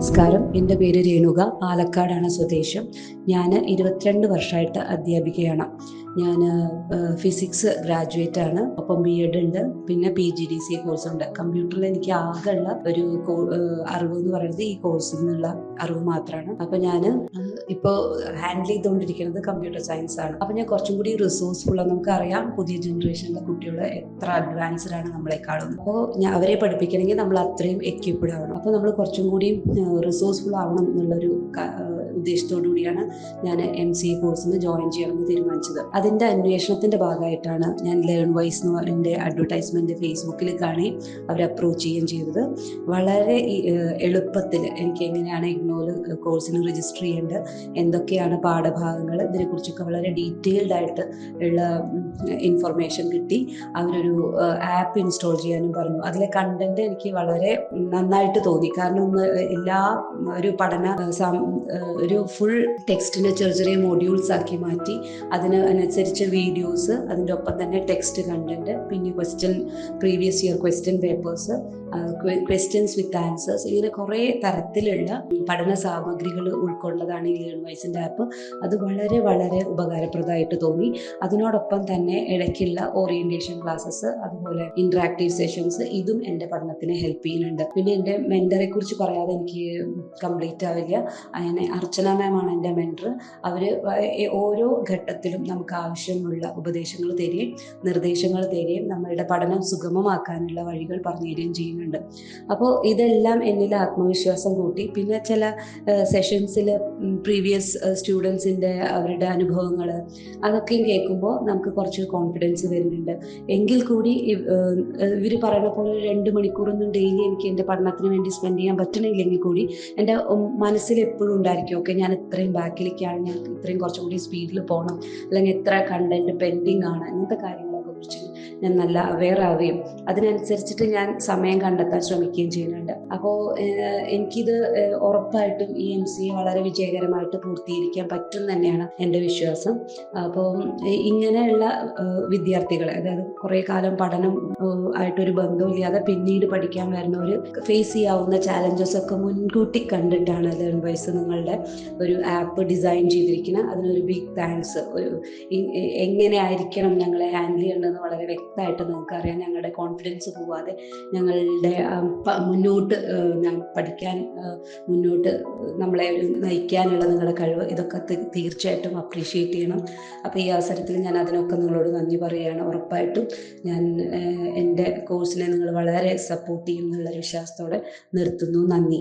നമസ്കാരം. എന്റെ പേര് രേണുക. പാലക്കാടാണ് സ്വദേശം. ഞാൻ ഇരുപത്തിരണ്ട് വർഷമായിട്ട് അധ്യാപികയാണ്. ഞാൻ ഫിസിക്സ് ഗ്രാജുവേറ്റ് ആണ്. ഒപ്പം ബി എഡ് ഉണ്ട്. പിന്നെ P G D C course ഉണ്ട്. കമ്പ്യൂട്ടറിൽ എനിക്ക് ആകെയുള്ള ഒരു അറിവ് എന്ന് പറയുന്നത് ഈ കോഴ്സിൽ നിന്നുള്ള അറിവ് മാത്രമാണ് അപ്പൊ ഞാൻ ഇപ്പോൾ ഹാൻഡിൽ ചെയ്തുകൊണ്ടിരിക്കുന്നത് കമ്പ്യൂട്ടർ സയൻസ് ആണ്. അപ്പൊ ഞാൻ കുറച്ചും കൂടി റിസോഴ്സ്ഫുൾ ആണ്. നമുക്കറിയാം പുതിയ ജനറേഷനിലെ കുട്ടികൾ എത്ര അഡ്വാൻസ്ഡ് ആണ് നമ്മളെക്കാളും. അപ്പോൾ ഞാൻ അവരെ പഠിപ്പിക്കണമെങ്കിൽ നമ്മൾ അത്രയും എക്യുപ്ഡ് ആവണം. അപ്പൊ നമ്മൾ കുറച്ചും കൂടി റിസോഴ്സ്ഫുൾ ആവണം എന്നുള്ളൊരു ഉദ്ദേശത്തോടു കൂടിയാണ് ഞാൻ എം സി എ കോഴ്സിന് ജോയിൻ ചെയ്യണമെന്ന് തീരുമാനിച്ചത്. അതിന്റെ അന്വേഷണത്തിന്റെ ഭാഗമായിട്ടാണ് ഞാൻ ലേൺ വൈസ് എന്ന് പറയുന്ന അഡ്വർടൈസ്മെന്റ് ഫേസ്ബുക്കിൽ കാണി അവർ അപ്രോച്ച് ചെയ്യുകയും ചെയ്തത്. വളരെ എളുപ്പത്തിൽ എനിക്ക് എങ്ങനെയാണ് ഇഗ്നോയിൽ കോഴ്സിന് രജിസ്റ്റർ ചെയ്യേണ്ടത് എന്തൊക്കെയാണ് പാഠഭാഗങ്ങൾ ഇതിനെക്കുറിച്ചൊക്കെ വളരെ ഡീറ്റെയിൽഡ് ആയിട്ട് ഉള്ള ഇൻഫർമേഷൻ കിട്ടി. അവരൊരു ആപ്പ് ഇൻസ്റ്റാൾ ചെയ്യാനും പറഞ്ഞു. അതിലെ കണ്ടന്റ് എനിക്ക് വളരെ നന്നായിട്ട് തോന്നി. കാരണം എല്ലാ ഒരു പഠന ഒരു ഫുൾ ടെക്സ്റ്റിനെ ചെറിയ ചെറിയ മോഡ്യൂൾസ് ആക്കി മാറ്റി അതിന് അനുസരിച്ച് വീഡിയോസ് അതിന്റെ ഒപ്പം തന്നെ ടെക്സ്റ്റ് കണ്ടന്റ് പിന്നെ question previous year question papers questions with answers ഇങ്ങനെ കുറേ തരത്തിലുള്ള പഠന സാമഗ്രികൾ ഉൾക്കൊള്ളതാണ് ഈ ലേൺ വൈസിന്റെ ആപ്പ് അത് വളരെ വളരെ ഉപകാരപ്രദമായിട്ട് തോന്നി. അതിനോടൊപ്പം തന്നെ ഇടയ്ക്കുള്ള ഓറിയന്റേഷൻ ക്ലാസ്സസ് അതുപോലെ ഇൻട്രാക്റ്റീവ് സെഷൻസ് ഇതും എന്റെ പഠനത്തിന് ഹെൽപ്പ് ചെയ്യുന്നുണ്ട്. പിന്നെ എന്റെ മെന്ററെ കുറിച്ച് പറയാതെ എനിക്ക് കംപ്ലീറ്റ് ആവില്ല. അങ്ങനെ അർച്ചന മാമാണ് എന്റെ മെന്റർ അവർ ഓരോ ഘട്ടത്തിലും നമുക്ക് ആവശ്യമുള്ള ഉപദേശങ്ങൾ തരികയും നിർദ്ദേശങ്ങൾ തരികയും നമ്മളുടെ പഠനം സുഗമമാക്കാനുള്ള വഴികൾ പറഞ്ഞു തരികയും ചെയ്യുന്നുണ്ട്. അപ്പോൾ ഇതെല്ലാം എന്നിൽ ആത്മവിശ്വാസം കൂട്ടി. പിന്നെ ചില സെഷൻസിൽ പ്രീവിയസ് സ്റ്റുഡൻസിന്റെ അവരുടെ അനുഭവങ്ങൾ അതൊക്കെയും കേൾക്കുമ്പോൾ നമുക്ക് കുറച്ച് കോൺഫിഡൻസ് വരുന്നുണ്ട്. എങ്കിൽ കൂടി ഇവർ പറയുന്ന പോലെ രണ്ട് മണിക്കൂറൊന്നും ഡെയിലി എനിക്ക് എന്റെ പഠനത്തിന് വേണ്ടി സ്പെൻഡ് ചെയ്യാൻ പറ്റണില്ലെങ്കിൽ കൂടി എന്റെ മനസ്സിൽ എപ്പോഴും ഉണ്ടായിരിക്കും ഓക്കെ ഞാൻ ഇത്രയും ബാക്കിലേക്കാണ് ഞാൻ ഇത്രയും കുറച്ചും കൂടി സ്പീഡിൽ പോകണം അല്ലെങ്കിൽ എത്ര കണ്ടന്റ് പെൻഡിങ് ആണ് അങ്ങനത്തെ കാര്യങ്ങളൊക്കെ കുറിച്ച് ഞാൻ നല്ല അവെയർ ആവുകയും അതിനനുസരിച്ചിട്ട് ഞാൻ സമയം കണ്ടെത്താൻ ശ്രമിക്കുകയും ചെയ്യുന്നുണ്ട്. അപ്പോൾ എനിക്കിത് ഉറപ്പായിട്ടും ഈ എം സി വളരെ വിജയകരമായിട്ട് പൂർത്തീകരിക്കാൻ പറ്റും തന്നെയാണ് എന്റെ വിശ്വാസം. അപ്പോൾ ഇങ്ങനെയുള്ള വിദ്യാർത്ഥികളെ അതായത് കുറേ കാലം പഠനം ആയിട്ടൊരു ബന്ധമില്ലാതെ പിന്നീട് പഠിക്കാൻ വരുന്ന ഒരു ഫേസ് ചെയ്യാവുന്ന ചാലഞ്ചസ് ഒക്കെ മുൻകൂട്ടി കണ്ടിട്ടാണ് ലേൺ വൈസ് നിങ്ങളുടെ ഒരു ആപ്പ് ഡിസൈൻ ചെയ്തിരിക്കുന്നത്. അതിനൊരു ബിഗ് താങ്ക്സ് ഒരു എങ്ങനെയായിരിക്കണം ഞങ്ങളെ ഹാൻഡിൽ ചെയ്യേണ്ടതെന്ന് വളരെ വ്യക്തമായിട്ട് നിങ്ങൾക്ക് അറിയാം ഞങ്ങളുടെ കോൺഫിഡൻസ് പോവാതെ ഞങ്ങളുടെ മുന്നോട്ട് പഠിക്കാൻ മുന്നോട്ട് നമ്മളെ നയിക്കാനുള്ള നിങ്ങളുടെ കഴിവ് ഇതൊക്കെ തീർച്ചയായിട്ടും അപ്രീഷിയേറ്റ് ചെയ്യണം. അപ്പോൾ ഈ അവസരത്തിൽ ഞാൻ അതിനൊക്കെ നിങ്ങളോട് നന്ദി പറയുകയാണ്. ഉറപ്പായിട്ടും ഞാൻ എന്റെ കോഴ്സിനെ നിങ്ങൾ വളരെ സപ്പോർട്ട് ചെയ്യും എന്നുള്ള വിശ്വാസത്തോടെ നിർത്തുന്നു. നന്ദി.